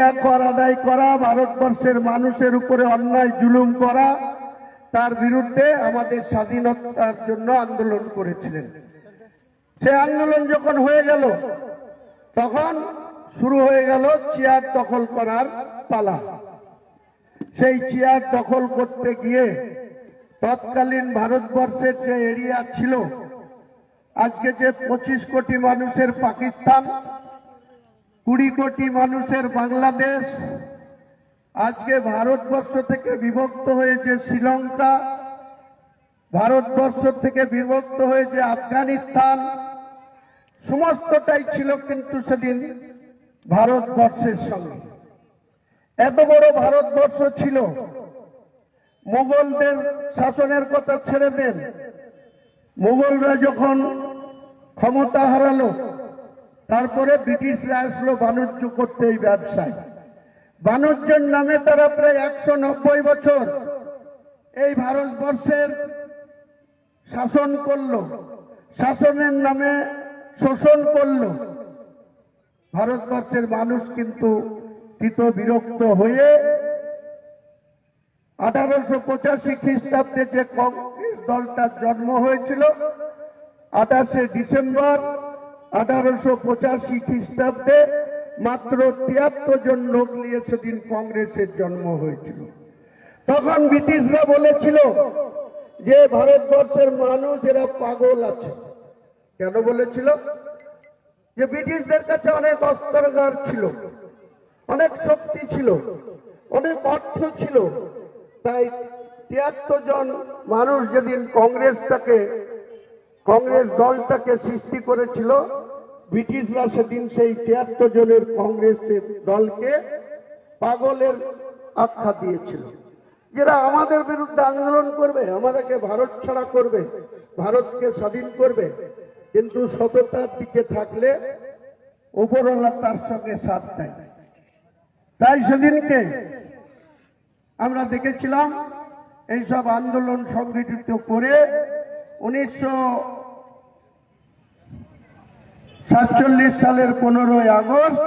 Urea কর, আদায় করা, ভারতবর্ষের মানুষের উপরে অন্যায়, জুলুম করা, তার বিরুদ্ধে আমাদের স্বাধীনতার জন্য আন্দোলন করেছিলেন। সে আন্দোলন যখন হয়ে গেল, তখন শুরু হয়ে গেল চেয়ার দখল করার পালা। সেই চেয়ার দখল করতে গিয়ে তৎকালীন ভারতবর্ষের যে এরিয়া ছিল, আজকে যে পঁচিশ কোটি মানুষের পাকিস্তান কুড়ি কোটি মানুষের বাংলাদেশ আজকে ভারতবর্ষ থেকে বিভক্ত হয়েছে শ্রীলঙ্কা, ভারতবর্ষ থেকে বিভক্ত হয়েছে আফগানিস্তান। সমস্তটাই ছিল কিন্তু সেদিন ভারতবর্ষের সঙ্গে। এত বড় ভারতবর্ষ ছিল মুঘলদের শাসনের কথা ছেড়ে দেন। মুঘলরা যখন ক্ষমতা হারালো তারপরে ব্রিটিশরা আসলো বাণিজ্য করতে এই ব্যবসায়। বাণিজ্যের নামে তারা প্রায় একশো নব্বই বছর এই ভারতবর্ষের শাসন করল। শাসনের নামে শোষণ করল। ভারতবর্ষের মানুষ কিন্তু কৃত বিরক্ত হয়ে আঠারোশো পঁচাশি খ্রিস্টাব্দে যে কংগ্রেস দলটার জন্ম হয়েছিল, আঠাশে ডিসেম্বর আঠারোশো পঁচাশি খ্রিস্টাব্দে মাত্র তিয়াত্তর জন লোক নিয়ে সেদিন কংগ্রেসের জন্ম হয়েছিল। তখন ব্রিটিশরা বলেছিল যে ভারতবর্ষের মানুষ এরা পাগল আছে। কেন বলেছিল? যে ব্রিটিশদের কাছে অনেক অস্ত্রাগার ছিল, অনেক শক্তি ছিল, অনেক অর্থ ছিল। তাই তিয়াত্তর জন মানুষ যেদিন কংগ্রেসটাকে, কংগ্রেস দলটাকে সৃষ্টি করেছিল ব্রিটিশরা সেদিন সেই তিয়াত্তর জনের কংগ্রেসের দলকে পাগলের আখ্যা দিয়েছিল। যারা আমাদের বিরুদ্ধে আন্দোলন করবে, আমাদেরকে ভারত ছাড়া করবে, ভারতকে স্বাধীন করবে, কিন্তু সততার দিকে থাকলে উপরওয়ালা তার সঙ্গে সাথ দেয়। তাই সেদিনকে আমরা দেখেছিলাম, এইসব আন্দোলন সংগঠিত করে উনিশশো সাতচল্লিশ সালের পনেরোই আগস্ট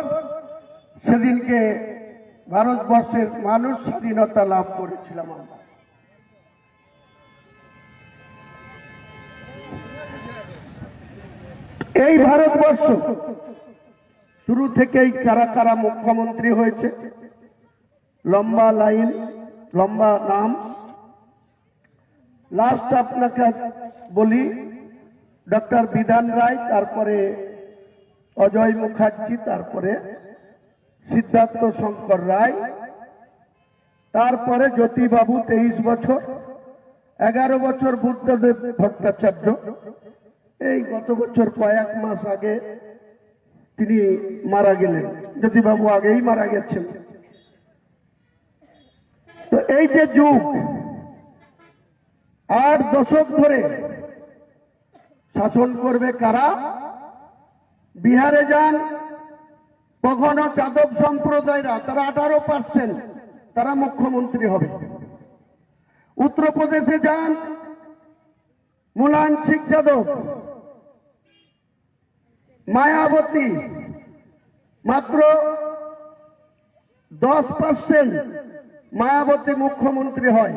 সেদিনকে ভারতবর্ষের মানুষ স্বাধীনতা লাভ করেছিলাম আমরা। এই ভারতবর্ষ শুরু থেকেই কারা কারা মুখ্যমন্ত্রী হয়েছে, লম্বা লাইন, লম্বা নাম। লাস্ট আপনাকে বলি, ডক্টর বিধান রায়, তারপরে অজয় মুখার্জি, তারপরে সিদ্ধার্থ শঙ্কর রায়, তারপরে জ্যোতিবাবু তেইশ বছর, এগারো বছর বুদ্ধদেব ভট্টাচার্য। এই গত বছর কয়েক মাস আগে তিনি মারা গেলেন। জ্যোতিবাবু আগেই মারা গেছেন। তো এই যে যুগ আট দশক ধরে শাসন করবে কারা? বিহারে যান, কখনো যাদব সম্প্রদায়রা তারা আঠারো পার্সেন্ট তারা মুখ্যমন্ত্রী হবে। উত্তরপ্রদেশে যান, মুলায়ম সিং যাদব, মায়াবতী, মাত্র দশ পার্সেন্ট মায়াবতী মুখ্যমন্ত্রী হয়,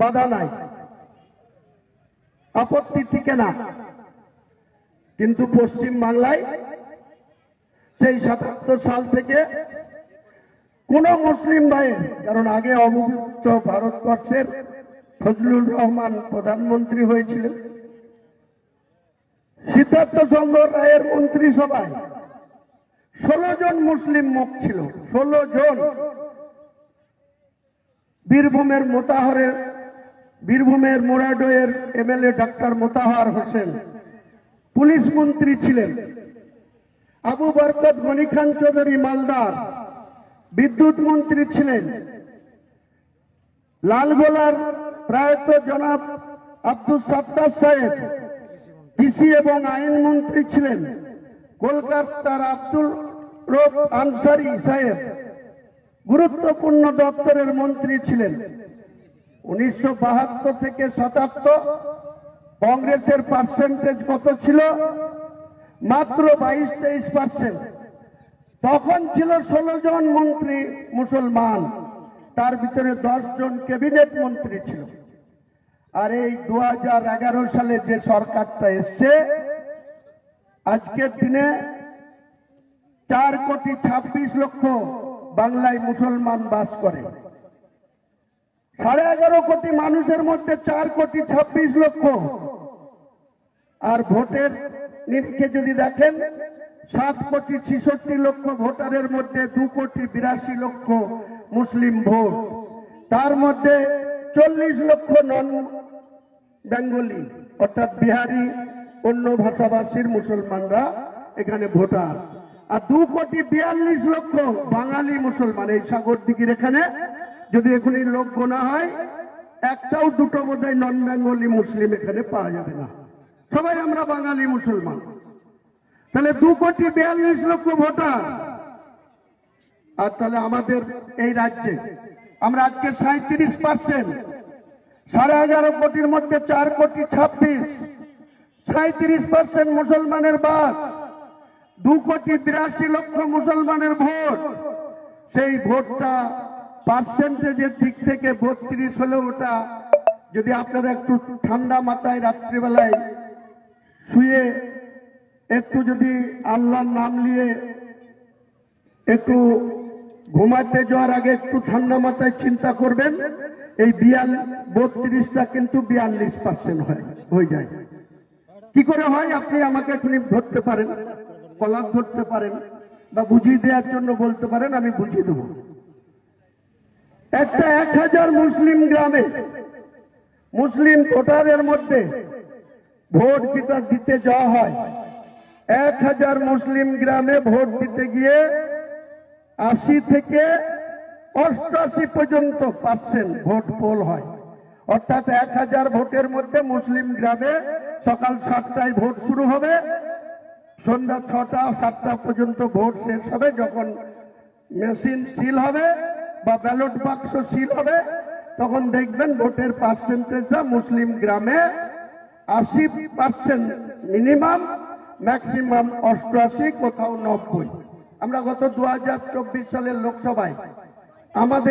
বাধা নাই। আপত্তি থেকে না কিন্তু পশ্চিম বাংলায় সেই সাতাত্তর সাল থেকে কোন মুসলিম ভাইয়ের, কারণ আগে অবমুক্ত ভারতবর্ষের ফজলুর রহমান প্রধানমন্ত্রী হয়েছিলেন, সিদ্ধার্থ শঙ্কর রায়ের মন্ত্রিসভায় ষোলো জন মুসলিম মুখ ছিল, ষোলো জন বীরভূমের মোতাহরের, বীরভূমের মোরাডোয়ের MLA doctor Motahar Hossain. Police মন্ত্রী ছিলেন। আবু বরকত গনি খান চৌধুরী মালদার বিদ্যুৎ মন্ত্রী ছিলেন। লালগোলার প্রয়াত জনাব আব্দুল সত্তার সাহেব কৃষি এবং আইন মন্ত্রী ছিলেন। কলকাতার আব্দুল রব আনসারি সাহেব গুরুত্বপূর্ণ দপ্তরের মন্ত্রী ছিলেন। উনিশশো বাহাত্তর থেকে সাতাত্তর কংগ্রেসের পার্সেন্টেজ কত ছিল? মাত্র বাইশ, তেইশ পার্সেন্ট তখন ছিল ষোলো জন মন্ত্রী মুসলমান। তার ভিতরে দশ জন ক্যাবিনেট মন্ত্রী ছিল। আর এই দু হাজার এগারো সালে যে সরকারটা এসছে, আজকের দিনে চার কোটি ছাব্বিশ লক্ষ বাংলায় মুসলমান বাস করে। সাড়ে এগারো কোটি মানুষের মধ্যে চার কোটি ছাব্বিশ লক্ষ। আর ভোটের নিরিখে যদি দেখেন, সাত কোটি ছিষট্টি লক্ষ ভোটারের মধ্যে দু কোটি বিরাশি লক্ষ মুসলিম ভোট। তার মধ্যে চল্লিশ লক্ষ নন বেঙ্গলি, অর্থাৎ বিহারি, অন্য ভাষাভাষীর মুসলমানরা এখানে ভোটার। আর দু কোটি বিয়াল্লিশ লক্ষ বাঙালি মুসলমান, এই সাগর দিঘির এখানে যদি এখনই লোক গোনা হয়, একটাও দুটো বোধহয় নন বেঙ্গলি মুসলিম এখানে পাওয়া যাবে না। সবাই আমরা বাঙালি মুসলমান। তাহলে দু কোটি বিয়াল্লিশ লক্ষ ভোটার। আর তাহলে আমাদের এই রাজ্যে আমরা আজকে সাঁত্রিশ পার্সেন্ট সাড়ে এগারো কোটির মধ্যে চার কোটি ছাব্বিশ সাঁত্রিশ পার্সেন্ট মুসলমানের বাস, দু কোটি বিরাশি লক্ষ মুসলমানের ভোট। সেই ভোটটা পার্সেন্টেজের দিক থেকে বত্রিশ হলে ওটা যদি আপনারা একটু ঠান্ডা মাথায় রাত্রিবেলায় শুয়ে একটু যদি আল্লাহর নাম নিয়ে একটু ঘুমাতে যাওয়ার আগে একটু ঠান্ডা মাথায় চিন্তা করবেন, এই বিয়াল বত্রিশটা কিন্তু বিয়াল্লিশ পার্সেন্ট হয়, হয়ে যায়। কি করে হয়? আপনি আমাকে এখনই ধরতে পারেন, কলার ধরতে পারেন বা বুঝিয়ে দেওয়ার জন্য বলতে পারেন, আমি বুঝিয়ে দেবো। একটা এক হাজার মুসলিম গ্রামে, মুসলিম ভোটারের মধ্যে ভোট যেটা দিতে যাওয়া হয়। এক হাজার মুসলিম গ্রামে ভোট দিতে গিয়ে আশি থেকে অষ্টআশি পর্যন্ত পার্সেন্ট ভোট পোল হয়। অর্থাৎ এক হাজার ভোটের মধ্যে মুসলিম গ্রামে সকাল সাতটায় ভোট শুরু হবে। সন্ধ্যা ছটা, সাতটা পর্যন্ত ভোট শেষ হবে যখন মেশিন সিল হবে। বা ব্যালট বাক্স সিল হবে, তখন দেখবেন ভোটের পার্সেন্টেজটা মুসলিম গ্রামে আশি পার্সেন্ট মিনিমাম, ম্যাক্সিমাম অষ্টআশি, কোথাও নব্বই। আমরা গত দু হাজার চব্বিশ সালের লোকসভায় আমাদের